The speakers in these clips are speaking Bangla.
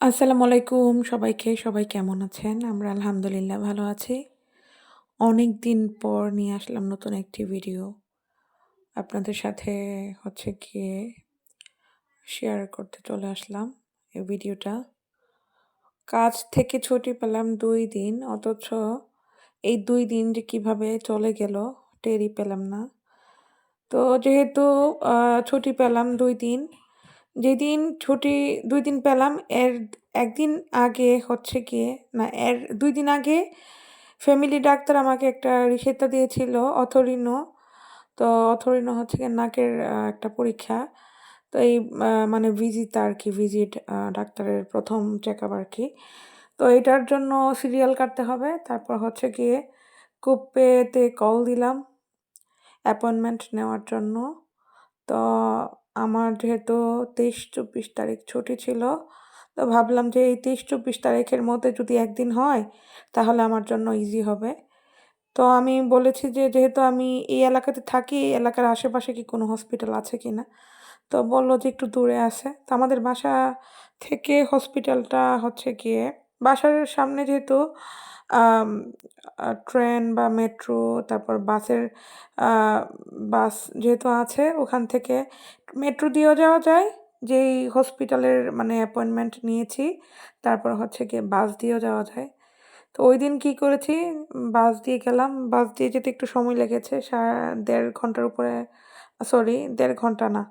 আসসালামু আলাইকুম, সবাইকে। সবাই কেমন আছেন? আমরা আলহামদুলিল্লাহ ভালো আছি। অনেক দিন পর নিয়ে আসলাম নতুন একটি ভিডিও। আপনাদের সাথে হচ্ছে গিয়ে শেয়ার করতে চলে আসলাম এই ভিডিওটা। কাজ থেকে ছুটি পেলাম দুই দিন, অথচ এই দুই দিন যে কীভাবে চলে গেল টেরই পেলাম না। তো যেহেতু ছুটি পেলাম দুই দিন যেদিন ছুটি, দুই দিন পেলাম এর একদিন আগে হচ্ছে গিয়ে, না, এর দুই দিন আগে ফ্যামিলি ডাক্তার আমাকে একটা রিসেপ্টটা দিয়েছিল, অথরিনো। তো অথরিনো হচ্ছে গিয়ে নাকের একটা পরীক্ষা। তো এই মানে ভিজিট আর কি ভিজিট ডাক্তারের ১ম চেকআপ আরকি। তো এটার জন্য সিরিয়াল কাটতে হবে। তারপর হচ্ছে গিয়ে কুপেতে কল দিলাম অ্যাপয়েন্টমেন্ট নেওয়ার জন্য। তো আমার যেহেতু ২৩-২৪ তারিখ ছুটি ছিল, তো ভাবলাম যে এই ২৩-২৪ তারিখের মধ্যে যদি একদিন হয়, তাহলে আমার জন্য ইজি হবে। তো আমি বলেছি যে যেহেতু আমি এই এলাকাতে থাকি, এই এলাকার আশেপাশে কি কোনো হসপিটাল আছে কি না তো বলল যে একটু দূরে আছে। তো আমাদের বাসা থেকে হসপিটালটা হচ্ছে গিয়ে বাসার সামনে যেহেতু ট্রেন বা মেট্রো তারপর বাসের বাস যেহেতু আছে ওখান থেকে মেট্রো দিয়েও যাওয়া যায়, যেই হসপিটালের মানে অ্যাপয়েন্টমেন্ট নিয়েছি, তারপর হচ্ছে গিয়ে বাস দিয়েও যাওয়া যায়। তো ওই দিন কী করেছি, বাস দিয়ে গেলাম। বাস দিয়ে যেতে একটু সময় লেগেছে। সা ১.৫ ঘণ্টার উপরে সরি দেড় ঘণ্টা না,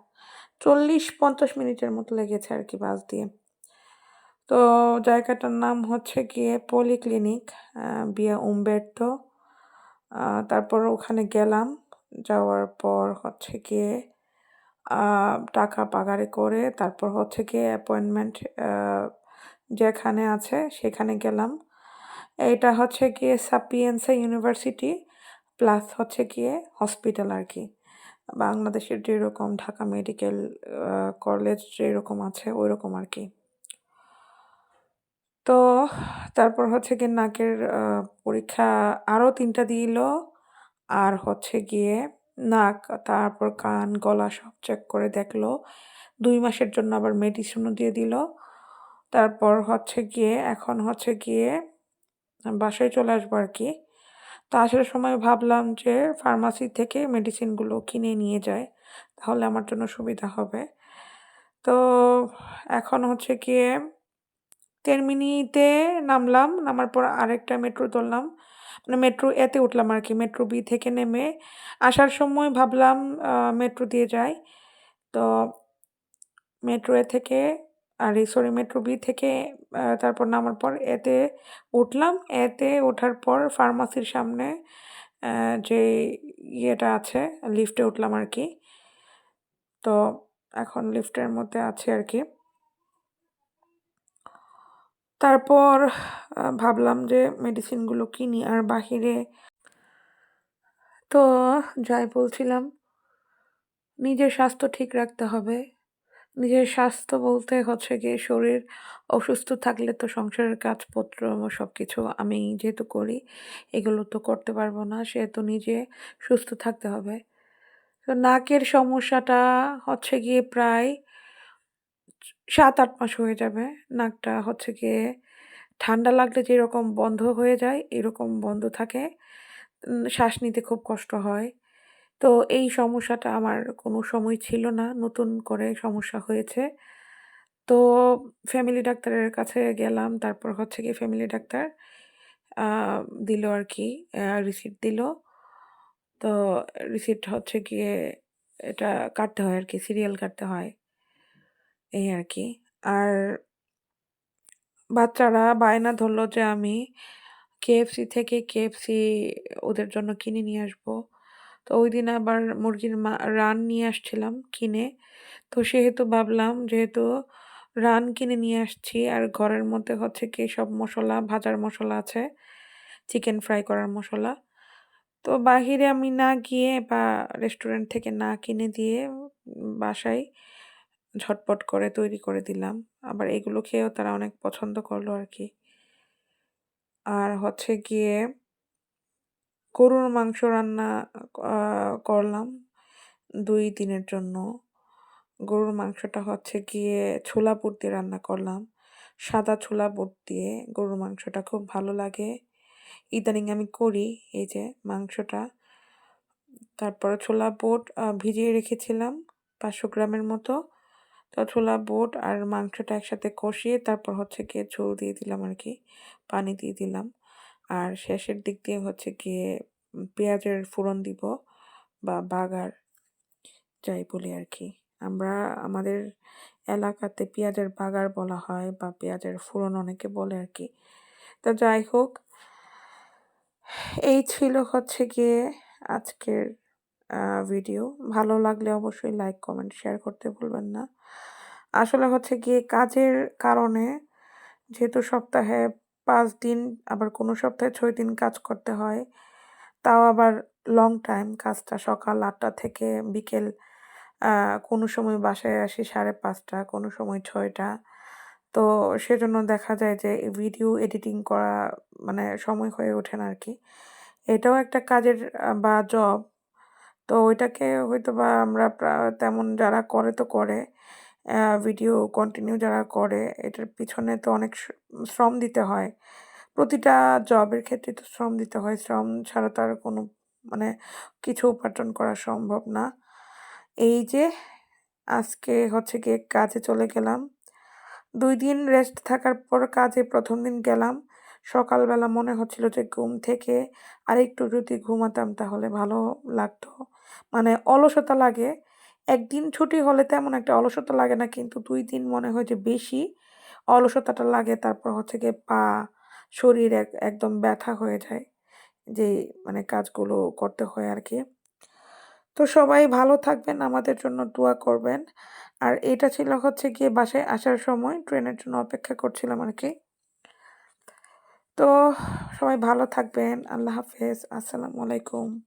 ৪০-৫০ মিনিটের মতো লেগেছে আর কি বাস দিয়ে। তো জায়গাটার নাম হচ্ছে গিয়ে পলিক্লিনিক ভিয়া উমবের্তো। তারপর ওখানে গেলাম। যাওয়ার পর হচ্ছে গিয়ে টাকা পাগারে করে তারপর হচ্ছে গিয়ে অ্যাপয়েন্টমেন্ট যেখানে আছে সেখানে গেলাম। এটা হচ্ছে গিয়ে সাপিয়েন্সা ইউনিভার্সিটি প্লাস হচ্ছে গিয়ে হসপিটাল আর কি বাংলাদেশের যেরকম ঢাকা মেডিকেল কলেজ যেরকম আছে ওইরকম আরকি। তো তারপর হচ্ছে গিয়ে নাকের পরীক্ষা আরও ৩ টা দিল। আর হচ্ছে গিয়ে নাক, তারপর কান, গলা সব চেক করে দেখল দুই মাসের জন্য আবার মেডিসিনও দিয়ে দিল। তারপর হচ্ছে গিয়ে এখন হচ্ছে গিয়ে বাসায় চলে আসব আর কি তো আসার সময় ভাবলাম যে ফার্মাসি থেকে মেডিসিনগুলো কিনে নিয়ে যায় তাহলে আমার জন্য সুবিধা হবে। তো এখন হচ্ছে গিয়ে তেরমিনিতে নামলাম। নামার পর আরেকটা মেট্রো ধরলাম। মানে মেট্রো এতে উঠলাম আর কি মেট্রো বি থেকে নেমে আসার সময় ভাবলাম মেট্রো দিয়ে যাই। তো মেট্রো এ থেকে, আরে সরি মেট্রো বি থেকে তারপর নামার পর এতে উঠলাম। এতে ওঠার পর ফার্মাসির সামনে যে ইয়েটা আছে লিফটে উঠলাম আর কি তো এখন লিফটের মধ্যে আছি আরকি। তারপর ভাবলাম যে মেডিসিনগুলো কিনি আর বাহিরে তো যাই বলছিলাম, নিজের স্বাস্থ্য ঠিক রাখতে হবে। নিজের স্বাস্থ্য বলতে হচ্ছে গিয়ে শরীর অসুস্থ থাকলে তো সংসারের কাজপত্র সব কিছু আমি যেহেতু করি, এগুলো তো করতে পারব না। সেহেতু নিজে সুস্থ থাকতে হবে। তো নাকের সমস্যাটা হচ্ছে গিয়ে প্রায় ৭-৮ মাস হয়ে যাবে। নাকটা হচ্ছে গিয়ে ঠান্ডা লাগলে যেরকম বন্ধ হয়ে যায়, এরকম বন্ধ থাকে। শ্বাস নিতে খুব কষ্ট হয়। তো এই সমস্যাটা আমার কোনো সময় ছিল না। নতুন করে সমস্যা হয়েছে। তো ফ্যামিলি ডাক্তারের কাছে গেলাম। তারপর হচ্ছে গিয়ে ফ্যামিলি ডাক্তার দিল আরকি আ রিসিপ্ট দিল। তো রিসিপ্ট হচ্ছে গিয়ে এটা কাটতে হয় আর কি সিরিয়াল কাটতে হয়। এই আর কি আর বাচ্চারা বায়না ধরলো যে আমি KFC থেকে KFC ওদের জন্য কিনে নিয়ে আসব। তো ওই দিন আবার মুরগির মা রান নিয়ে আসছিলাম কিনে। তো সেহেতু ভাবলাম যেহেতু রান কিনে নিয়ে আসছি আর ঘরের মধ্যে হচ্ছে কি সব মশলা ভাজার মশলা আছে, চিকেন ফ্রাই করার মশলা তো বাহিরে আমি না গিয়ে বা রেস্টুরেন্ট থেকে না কিনে দিয়ে বাসায় ঝটপট করে তৈরি করে দিলাম। আবার এগুলো খেয়েও তারা অনেক পছন্দ করল আর কি আর হচ্ছে গিয়ে গরুর মাংস রান্না করলাম দুই দিনের জন্য। গরুর মাংসটা হচ্ছে গিয়ে ছোলা পুর দিয়ে রান্না করলাম। সাদা ছোলা বুট দিয়ে গরুর মাংসটা খুব ভালো লাগে ইদানিং আমি করি এই যে মাংসটা তারপরে ছোলা বুট ভিজিয়ে রেখেছিলাম পাঁচশো গ্রামের মতো তো ছোলা, বুট আর মাংসটা একসাথে কষিয়ে তারপর হচ্ছে গিয়ে ঝোল দিয়ে দিলাম আর কি, পানি দিয়ে দিলাম। আর শেষের দিক দিয়ে হচ্ছে গিয়ে পেঁয়াজের ফোড়ন দিব বা বাগার, যাই বলি আর কি। আমরা আমাদের এলাকাতে পেঁয়াজের বাগার বলা হয় বা পেঁয়াজের ফোড়ন অনেকে বলে আর কি। তো যাই হোক, এই ছিল হচ্ছে গিয়ে আজকের ভিডিও ভালো লাগলে অবশ্যই লাইক কমেন্ট শেয়ার করতে ভুলবেন না। আসলে হচ্ছে গিয়ে কাজের কারণে যেহেতু সপ্তাহে পাঁচ দিন, আবার কোনো সপ্তাহে ছয় দিন কাজ করতে হয়, তাও আবার লং টাইম কাজটা সকাল আটটা থেকে বিকেল কোনো সময় বাসায় আসি সাড়ে পাঁচটা, কোনো সময় ছয়টা। তো সেজন্য দেখা যায় যে ভিডিও এডিটিং করা মানে সময় হয়ে ওঠে না আর কি এটাও একটা কাজের বা জব তো ওইটাকে হয়তো বা আমরা তেমন যারা করে তো করে ভিডিও কন্টিনিউ যারা করে, এটার পিছনে তো অনেক শ্রম দিতে হয়। প্রতিটা জবের ক্ষেত্রে তো শ্রম দিতে হয়, শ্রম ছাড়া তো আর কোনো মানে কিছু উপার্জন করা সম্ভব না। এই যে, আজকে হচ্ছে গিয়ে কাজে চলে গেলাম। দুই দিন রেস্ট থাকার পর কাজে প্রথম দিন গেলাম। সকালবেলা মনে হচ্ছিল যে ঘুম থেকে আরেকটু যদি ঘুমাতাম তাহলে ভালো লাগতো। মানে অলসতা লাগে। একদিন ছুটি হলে তেমন একটা অলসতা লাগে না, কিন্তু দুই দিন মনে হয় যে বেশি অলসতাটা লাগে, তারপর হচ্ছে গিয়ে পা, শরীর এক, একদম ব্যথা হয়ে যায় যে মানে কাজগুলো করতে হয় আর কি তো সবাই ভালো থাকবেন, আমাদের জন্য দোয়া করবেন। আর এটা ছিল হচ্ছে গিয়ে বাসায় আসার সময়, ট্রেনের জন্য অপেক্ষা করছিলাম আর কি তো সবাই ভালো থাকবেন, আল্লাহ হাফেজ, আসসালামু আলাইকুম।